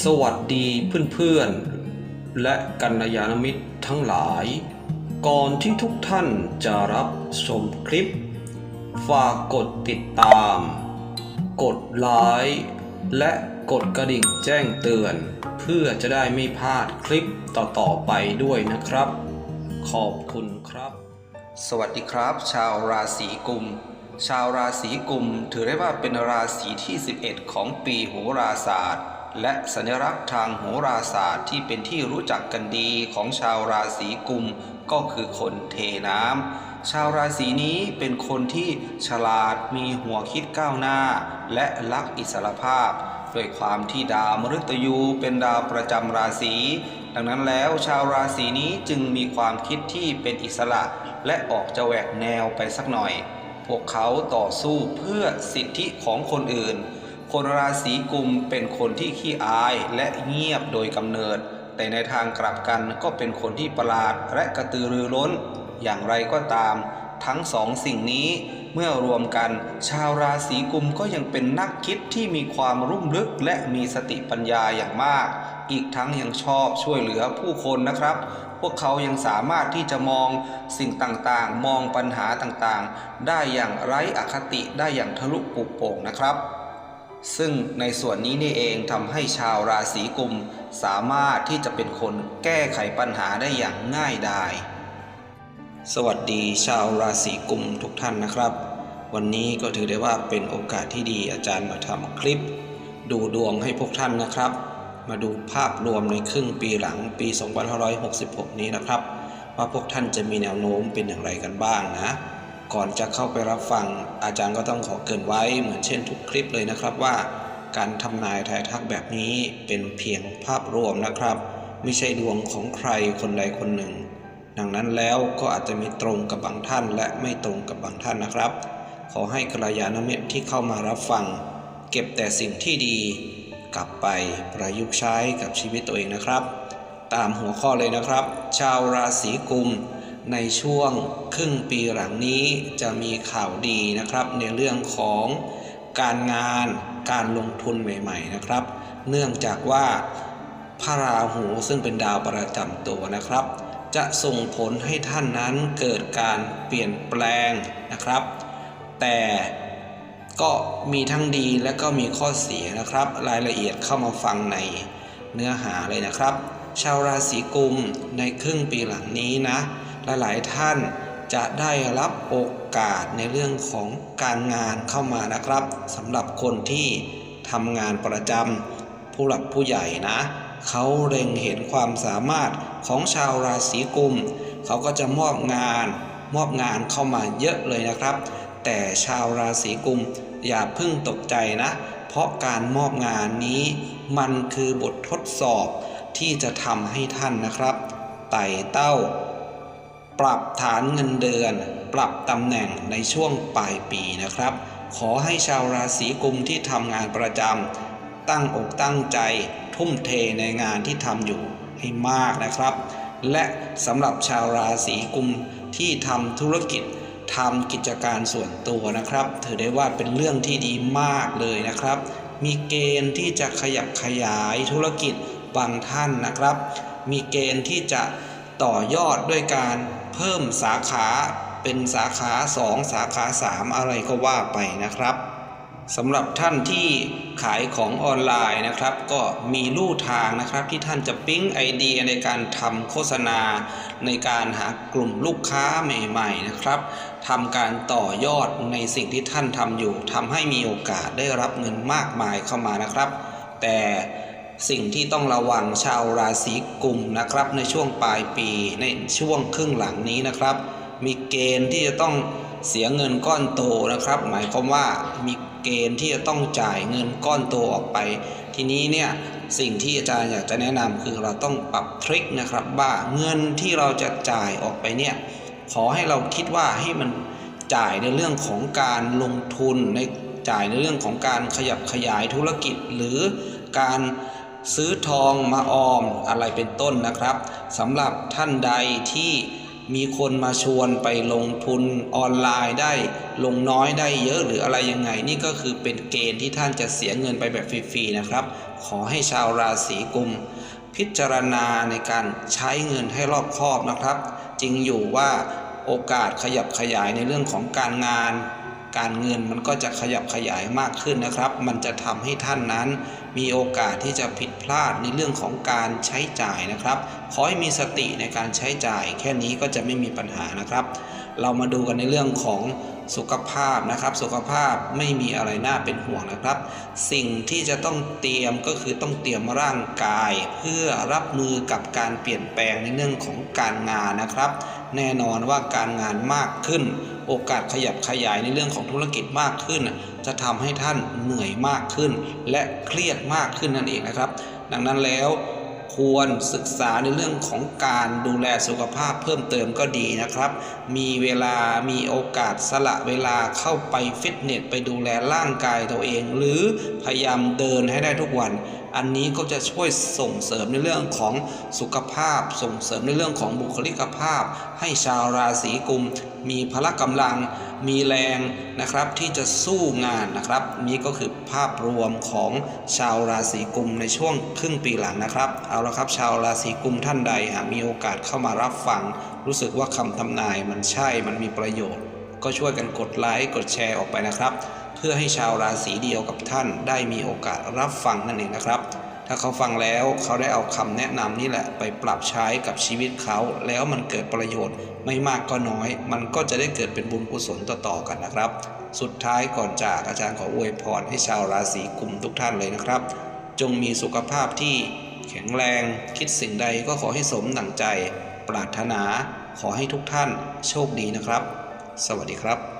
สวัสดีเพื่อนๆ และกัลยาณมิตรทั้งหลาย ก่อนที่ทุกท่านจะรับชมคลิป ฝากกดติดตาม กดไลค์และกดกระดิ่งแจ้งเตือน เพื่อจะได้ไม่พลาดคลิปต่อๆไปด้วยนะครับ ขอบคุณครับ สวัสดีครับ ชาวราศีกุม ชาวราศีกุมถือได้ว่าเป็นราศีที่ 11 ของปีโหราศาสตร์ และสัญลักษณ์ทางโหราศาสตร์ที่เป็นที่รู้จักกันดีของชาวราศีกุมก็คือคนเทน้ำชาวราศีนี้เป็นคนที่ฉลาดมีหัวคิดก้าวหน้า และรักอิสรภาพด้วยความที่ดาวมฤตยูเป็นดาวประจำราศีดังนั้นแล้วชาวราศีนี้จึงมีความคิดที่เป็นอิสระและออกจะแหวกแนวไปสักหน่อย พวกเขาต่อสู้เพื่อสิทธิของคนอื่น คนราศีกุมเป็นคนที่ขี้อายและเงียบโดยกำเนิด แต่ในทางกลับกันก็เป็นคนที่ประหลาดและกระตือรือร้น อย่างไรก็ตาม ทั้งสองสิ่งนี้เมื่อรวมกัน ชาวราศีกุมก็ยังเป็นนักคิดที่มีความรุ่มลึกและมีสติปัญญาอย่างมาก อีกทั้งยังชอบช่วยเหลือผู้คนนะครับ พวกเขายังสามารถที่จะมองสิ่งต่างๆ มองปัญหาต่างๆ ได้อย่างไร้อคติได้อย่างทะลุปุโป่งนะครับ ซึ่งในส่วนนี้นี่เองทำให้ชาวราศีกุม สามารถที่จะเป็นคนแก้ไขปัญหาได้อย่างง่ายดายสวัสดีชาวราศีกุมทุกท่านนะครับ วันนี้ก็ถือได้ว่าเป็นโอกาสที่ดีอาจารย์มาทำคลิป ดูดวงให้พวกท่านนะครับ มาดูภาพรวมในครึ่งปีหลังปี 2566 นี้นะครับ ว่าพวกท่านจะมีแนวโน้มเป็นอย่างไรกันบ้างนะ ก่อนจะเข้าไปรับฟัง อาจารย์ก็ต้องขอเกินไว้เหมือนเช่นทุกคลิปเลยนะครับว่า การทำนายทายทักแบบนี้เป็นเพียงภาพรวมนะครับ ไม่ใช่ดวงของใครคนใดคนหนึ่ง ดังนั้นแล้วก็อาจจะมีตรงกับบางท่านและไม่ตรงกับบางท่านนะครับ ขอให้กัลยาณมิตรที่เข้ามารับฟัง เก็บแต่สิ่งที่ดี กลับไปประยุกต์ใช้กับชีวิตตัวเองนะครับ ตามหัวข้อเลยนะครับ ชาวราศีกุม ในช่วงครึ่งปีหลังนี้จะมีข่าวดีนะครับ ในเรื่องของการงานการลงทุนใหม่ ๆนะครับ เนื่องจากว่าพระราหูซึ่งเป็นดาวประจำตัวนะครับ จะส่งผลให้ท่านนั้นเกิดการเปลี่ยนแปลงนะครับ แต่ก็มีทั้งดีและก็มีข้อเสียนะครับ รายละเอียดเข้ามาฟังในเนื้อหาเลยนะครับ ชาวราศีกุมในครึ่งปีหลังนี้นะ หลายๆท่านจะได้รับโอกาสในเรื่องของการงานเข้ามานะครับสำหรับคนที่ทำงานประจำผู้หลักผู้ใหญ่นะ เขาเล็งเห็นความสามารถของชาวราศีกุม เขาก็จะมอบงานมอบงานเข้ามาเยอะเลยนะครับ แต่ชาวราศีกุมอย่าเพิ่งตกใจนะ เพราะการมอบงานนี้มันคือบททดสอบที่จะทำให้ท่านนะครับ ไต่เต้า ปรับฐานเงินเดือน ปรับตำแหน่งในช่วงปลายปีนะครับ ขอให้ชาวราศีกุมที่ทำงานประจำตั้งอกตั้งใจ ทุ่มเทในงานที่ทำอยู่ให้มากนะครับ และสำหรับชาวราศีกุมที่ทำธุรกิจทำกิจการส่วนตัวนะครับ ถือได้ว่าเป็นเรื่องที่ดีมากเลยนะครับ มีเกณฑ์ที่จะขยับขยายธุรกิจบางท่านนะครับ มีเกณฑ์ที่จะ ต่อยอดด้วยการเพิ่มสาขาเป็นสาขา2สาขา3 อะไรก็ว่าไปนะครับสำหรับท่านที่ขายของออนไลน์นะครับ ก็มีลู่ทางนะครับที่ท่านจะปิ๊งไอเดียในการทำโฆษณา ในการหากลุ่มลูกค้าใหม่ๆนะครับทำการต่อยอดในสิ่งที่ท่านทำอยู่ทำให้มีโอกาสได้รับเงินมากมายเข้ามานะครับ แต่ สิ่งที่ต้องระวังชาวราศีกุมนะครับ ในช่วงปลายปีในช่วงครึ่งหลังนี้นะครับ มีเกณฑ์ที่จะต้องเสียเงินก้อนโตนะครับ หมายความว่ามีเกณฑ์ที่จะต้องจ่ายเงินก้อนโตออกไป ทีนี้เนี่ยสิ่งที่อาจารย์อยากจะแนะนำคือเราต้องปรับทริคนะครับว่าเงินที่เราจะจ่ายออกไปเนี่ยขอให้เราคิดว่าให้มันจ่ายในเรื่องของการลงทุนในจ่ายในเรื่องของการขยับขยายธุรกิจหรือการ ซื้อทองมาออมอะไรเป็นต้นนะครับสำหรับท่านใดที่มีคนมาชวนไปลงทุนออนไลน์ได้ลงน้อยได้เยอะหรืออะไรยังไง นี่ก็คือเป็นเกณฑ์ที่ท่านจะเสียเงินไปแบบฟรีๆนะครับ ขอให้ชาวราศีกุม พิจารณาในการใช้เงินให้รอบคอบนะครับ จริงอยู่ว่าโอกาสขยับขยายในเรื่องของการงาน การเงินมันก็จะขยับขยายมากขึ้นนะครับ มันจะทำให้ท่านนั้น มีโอกาสที่จะผิดพลาดในเรื่องของการใช้จ่ายนะครับ ขอให้มีสติในการใช้จ่าย แค่นี้ก็จะไม่มีปัญหานะครับ เรามาดูกันในเรื่องของสุขภาพนะครับ สุขภาพไม่มีอะไรน่าเป็นห่วงนะครับ สิ่งที่จะต้องเตรียมก็คือต้องเตรียมร่างกาย เพื่อรับมือกับการเปลี่ยนแปลงในเรื่องของการงานนะครับ แน่นอนว่าการงานมากขึ้น โอกาสขยับขยายในเรื่องของธุรกิจมากขึ้น จะทำให้ท่านเหนื่อยมากขึ้น และเครียดมากขึ้นนั่นเองนะครับ ดังนั้นแล้ว ควรศึกษาในเรื่องของการดูแลสุขภาพเพิ่มเติมก็ดีนะครับ มีเวลามีโอกาสสละเวลาเข้าไปฟิตเนสไปดูแลร่างกายตัวเอง หรือพยายามเดินให้ได้ทุกวัน อันนี้ก็จะช่วยส่งเสริมในเรื่องของสุขภาพ ส่งเสริมในเรื่องของบุคลิกภาพ ให้ชาวราศีกุม มีพละกำลัง มีแรงนะครับที่จะสู้งานนะครับ นี่ก็คือภาพรวมของชาวราศีกุมในช่วงครึ่งปีหลังนะครับ เอาละครับชาวราศีกุมท่านใดหากมีโอกาสเข้ามารับฟัง รู้สึกว่าคำทำนายมันใช่มันมีประโยชน์ ก็ช่วยกันกดไลค์กดแชร์ออกไปนะครับ เพื่อให้ชาวราศีเดียวกับท่านได้มีโอกาสรับฟังนั่นเองนะครับ ถ้าเขาฟังแล้วเขาได้เอาคำแนะนำนี่แหละไปปรับใช้กับชีวิตเขา แล้วมันเกิดประโยชน์ไม่มากก็น้อย มันก็จะได้เกิดเป็นบุญกุศลต่อๆกันนะครับ สุดท้ายก่อนจากอาจารย์ขออวยพรให้ชาวราศีกุมทุกท่านเลยนะครับ จงมีสุขภาพที่แข็งแรงคิดสิ่งใดก็ขอให้สมดั่งใจ ปรารถนาขอให้ทุกท่านโชคดีนะครับ สวัสดีครับ